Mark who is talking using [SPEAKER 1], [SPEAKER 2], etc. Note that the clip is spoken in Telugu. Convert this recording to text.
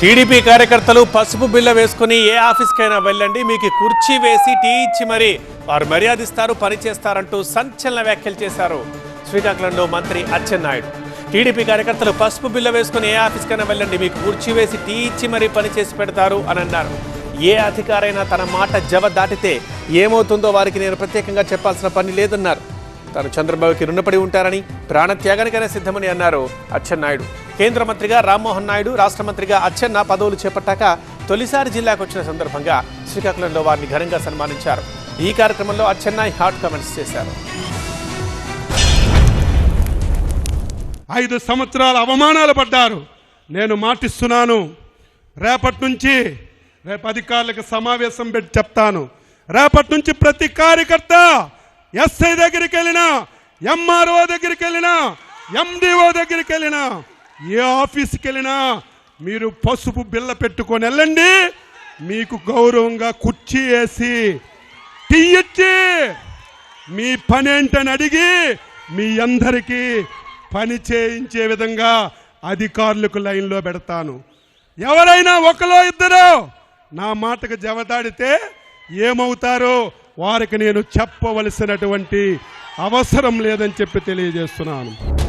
[SPEAKER 1] టీడీపీ కార్యకర్తలు పసుపు బిల్ల వేసుకుని ఏ ఆఫీస్కైనా వెళ్ళండి. మీకు కుర్చీ వేసి టీ ఇచ్చి మరి వారు మర్యాదిస్తారు పని చేస్తారంటూ సంచలన వ్యాఖ్యలు చేశారు శ్రీకాకుళంలో మంత్రి అచ్చెన్నాయుడు. టీడీపీ కార్యకర్తలు పసుపు బిల్ల వేసుకుని ఏ ఆఫీస్కైనా వెళ్ళండి. మీకు కుర్చీ వేసి టీ ఇచ్చి మరీ పనిచేసి పెడతారు అని అన్నారు. ఏ అధికారైనా తన మాట జవ దాటితే ఏమవుతుందో వారికి నేను ప్రత్యేకంగా చెప్పాల్సిన పని లేదన్నారు. తాను చంద్రబాబుకి రుణపడి ఉంటారని ప్రాణత్యాగానికైనా సిద్ధమని అన్నారు అచ్చెన్నాయుడు. కేంద్ర మంత్రిగా రామ్మోహన్ నాయుడు రాష్ట్ర మంత్రిగా అచ్చెన్న పదవులు చేపట్టాక తొలిసారి జిల్లాకు వచ్చిన సందర్భంగా శ్రీకాకుళంలో వారిని ఘనంగా సన్మానించారు. ఈ కార్యక్రమంలో అచ్చెన్నాయ్ హాట్ కామెంట్స్ చేశారు.
[SPEAKER 2] ఐదు సంవత్సరాల అవమానాలు పడ్డారు. నేను మాటిస్తున్నాను. రేపటి నుంచి రేపు అధికారులకు సమావేశం పెట్టి చెప్తాను. రేపటి నుంచి ప్రతి కార్యకర్త ఎస్ఐ దగ్గరికి వెళ్ళినా ఎంఆర్ఓ దగ్గరికి వెళ్ళినా ఎండిఓ దగ్గరికి వెళ్ళినా ఏ ఆఫీస్కి వెళ్ళినా మీరు పసుపు బిల్ల పెట్టుకొని వెళ్ళండి. మీకు గౌరవంగా కుర్చీ వేసి టీ ఇచ్చి మీ పని ఏంటని అడిగి మీ అందరికీ పని చేయించే విధంగా అధికారులకు లైన్లో పెడతాను. ఎవరైనా ఒకలో ఇద్దరు నా మాటకు జవదాడితే ఏమవుతారో వారికి నేను చెప్పవలసినటువంటి అవసరం లేదని చెప్పి తెలియజేస్తున్నాను.